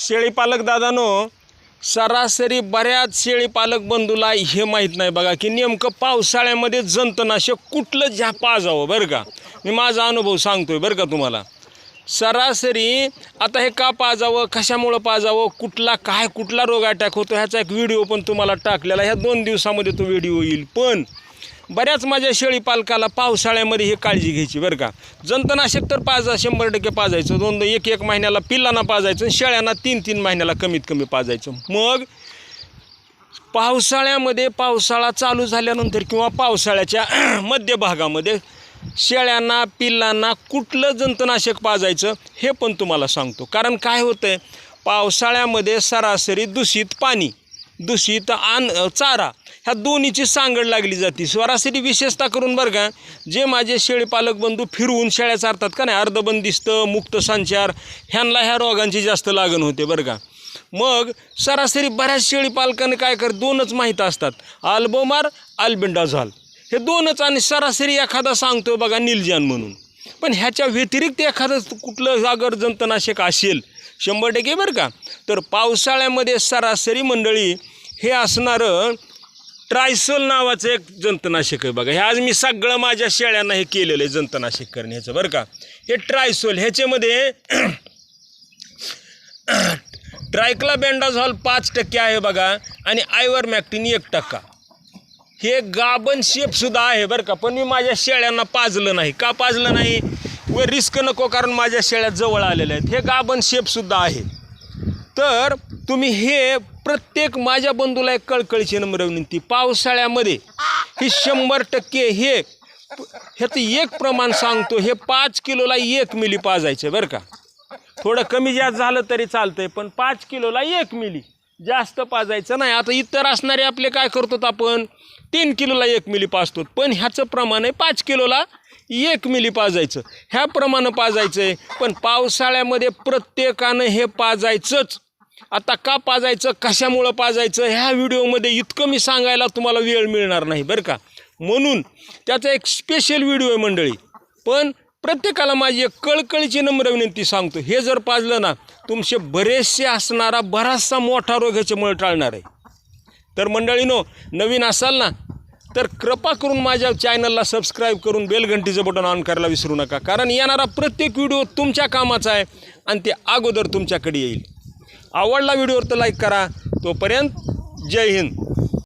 शेळीपालक दादानो सरासरी बऱ्याच शेळीपालक बंधूला हे माहीत नाही बघा की नेमकं पावसाळ्यामध्ये जंतनाशक कुठलं ज्या पाजावं बरं का? मी माझा अनुभव सांगतोय बरं का तुम्हाला. सरासरी आता हे का पाजावं कशामुळं पाजावं कुठला काय कुठला रोग अटॅक होतो ह्याचा एक व्हिडिओ पण तुम्हाला टाकलेला ह्या दोन दिवसामध्ये तो व्हिडिओ येईल. पण बऱ्याच माझ्या शेळी पालकाला पावसाळ्यामध्ये हे काळजी घ्यायची बरं का? जंतनाशक तर पाजा शंभर टक्के पाजायचं. दोन दोन एक एक महिन्याला पिल्लांना पाजायचं शेळ्यांना तीन तीन महिन्याला कमीत कमी पाजायचं. मग पावसाळ्यामध्ये पावसाळा चालू झाल्यानंतर किंवा पावसाळ्याच्या मध्यभागामध्ये शेळ्यांना पिल्लांना कुठलं जंतनाशक पाजायचं हे पण तुम्हाला सांगतो. कारण काय होतं आहे पावसाळ्यामध्ये सरासरी दूषित पाणी. दूषित आन चारा ह्या दोन्हीची सांगड लागली जाते. सरासरी विशेषता करून बरं का जे माझे शेळीपालक बंधू फिरवून शेळ्या चारतात का नाही अर्धबंदिस्त मुक्त संचार ह्यांना ह्या रोगांची जास्त लागण होते बरं का. मग सरासरी बऱ्याच शेळीपालकांनी काय कर दोनच माहीत असतात. आल्बोमार अल्बिंडाझॉल. हे दोनच आणि सरासरी एखादा सांगतो बघा निलजान म्हणून. पण ह्याच्या व्यतिरिक्त एखादं कुठलं जागर जंतनाशक असेल शंभर टक्के बरं का? तर पावसाळ्यामध्ये सरासरी मंडळी हे असणारं ट्रायसोल नावाचं एक जंतनाशक आहे बघा. हे आज मी सगळं माझ्या शेळ्यांना हे केलेलं आहे जंतनाशक करण्याचं बरं का? हे ट्रायसोल ह्याच्यामध्ये ट्रायक्ला बँडाझॉल पाच टक्के आहे बघा आणि आयवर मॅक्टिन एक टक्का. हे गाबन शेपसुद्धा आहे बरं का. पण मी माझ्या शेळ्यांना पाजलं नाही. का पाजलं नाही? व रिस्क नको कारण माझ्या शेळ्या जवळ आलेल्या आहेत. हे गाबन शेपसुद्धा आहे. तर तुम्ही हे प्रत्येक माझ्या बंधूला एक कळकळीची नम्र विनंती. पावसाळ्यामध्ये ही शंभर टक्के हे ह्याचं एक प्रमाण सांगतो. हे पाच किलोला एक मिली पाजायचं बरं का. थोडं कमी जास्त झालं तरी चालतंय पण पाच किलोला एक मिली. जास्त पाजायचं नाही. आता इतर असणारे आपले काय करतो आपण? तीन किलोला एक मिली पाजतो पण ह्याचं प्रमाण आहे पाच किलोला एक मिली पाजायचं. ह्या प्रमाणे पाजायचं आहे पण पावसाळ्यामध्ये प्रत्येकानं हे पाजायचंच. आता का पाजायचं? कशामुळं पाजायचं? ह्या व्हिडिओमध्ये इतकं मी सांगायला तुम्हाला वेळ मिळणार नाही बरं का? म्हणून त्याचा एक स्पेशल व्हिडिओ आहे मंडळी. पण प्रत्येकाला माझी एक कळकळीची नम्र विनंती सांगतो. हे जर पाजलं ना तुमचे बरेचसे असणारा बराचसा मोठा रोग ह्याच्यामुळे टाळणार आहे. तर मंडळीनो नवीन असाल ना तर कृपा करून माझ्या चॅनलला सबस्क्राईब करून बेलघंटीचं बटन ऑन करायला विसरू नका. कारण येणारा प्रत्येक व्हिडिओ तुमच्या कामाचा आहे आणि ते अगोदर तुमच्याकडे येईल. आवडला व्हिडिओवर तर लाईक करा. तोपर्यंत जय हिंद.